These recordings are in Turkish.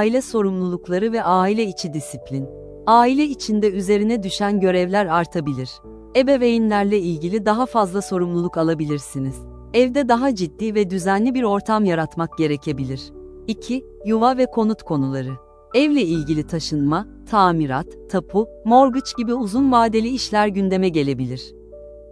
Aile sorumlulukları ve aile içi disiplin. Aile içinde üzerine düşen görevler artabilir. Ebeveynlerle ilgili daha fazla sorumluluk alabilirsiniz. Evde daha ciddi ve düzenli bir ortam yaratmak gerekebilir. 2. Yuva ve konut konuları. Evle ilgili taşınma, tamirat, tapu, mortgage gibi uzun vadeli işler gündeme gelebilir.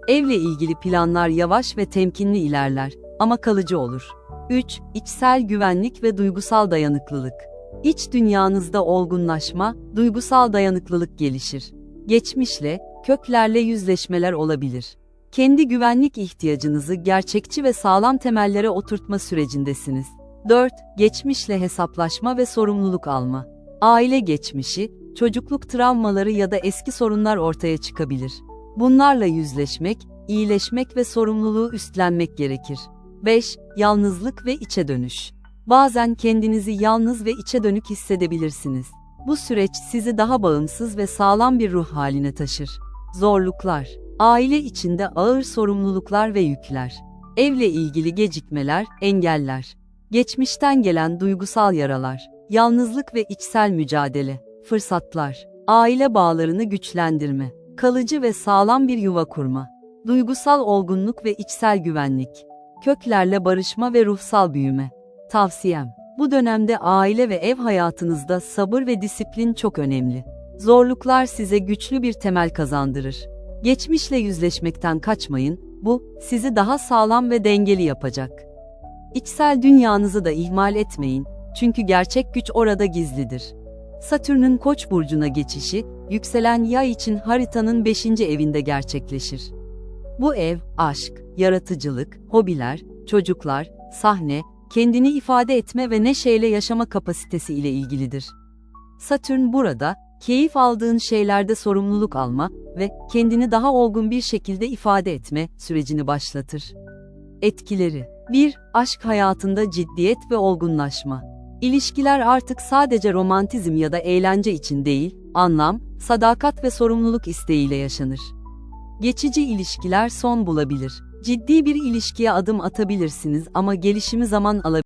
Evle ilgili planlar yavaş ve temkinli ilerler ama kalıcı olur. 3. İçsel güvenlik ve duygusal dayanıklılık. İç dünyanızda olgunlaşma, duygusal dayanıklılık gelişir. Geçmişle, köklerle yüzleşmeler olabilir. Kendi güvenlik ihtiyacınızı gerçekçi ve sağlam temellere oturtma sürecindesiniz. 4. Geçmişle hesaplaşma ve sorumluluk alma. Aile geçmişi, çocukluk travmaları ya da eski sorunlar ortaya çıkabilir. Bunlarla yüzleşmek, iyileşmek ve sorumluluğu üstlenmek gerekir. 5. Yalnızlık ve içe dönüş. Bazen kendinizi yalnız ve içe dönük hissedebilirsiniz. Bu süreç sizi daha bağımsız ve sağlam bir ruh haline taşır. Zorluklar. Aile içinde ağır sorumluluklar ve yükler. Evle ilgili gecikmeler, engeller. Geçmişten gelen duygusal yaralar. Yalnızlık ve içsel mücadele. Fırsatlar. Aile bağlarını güçlendirme. Kalıcı ve sağlam bir yuva kurma. Duygusal olgunluk ve içsel güvenlik. Köklerle barışma ve ruhsal büyüme. Tavsiyem. Bu dönemde aile ve ev hayatınızda sabır ve disiplin çok önemli. Zorluklar size güçlü bir temel kazandırır. Geçmişle yüzleşmekten kaçmayın, bu sizi daha sağlam ve dengeli yapacak. İçsel dünyanızı da ihmal etmeyin, çünkü gerçek güç orada gizlidir. Satürn'ün Koç burcuna geçişi, yükselen Yay için haritanın 5. evinde gerçekleşir. Bu ev, aşk, yaratıcılık, hobiler, çocuklar, sahne, kendini ifade etme ve neşeyle yaşama kapasitesi ile ilgilidir. Satürn burada, keyif aldığın şeylerde sorumluluk alma ve kendini daha olgun bir şekilde ifade etme sürecini başlatır. Etkileri 1. Aşk hayatında ciddiyet ve olgunlaşma. İlişkiler artık sadece romantizm ya da eğlence için değil, anlam, sadakat ve sorumluluk isteğiyle yaşanır. Geçici ilişkiler son bulabilir. Ciddi bir ilişkiye adım atabilirsiniz ama gelişimi zaman alabilir.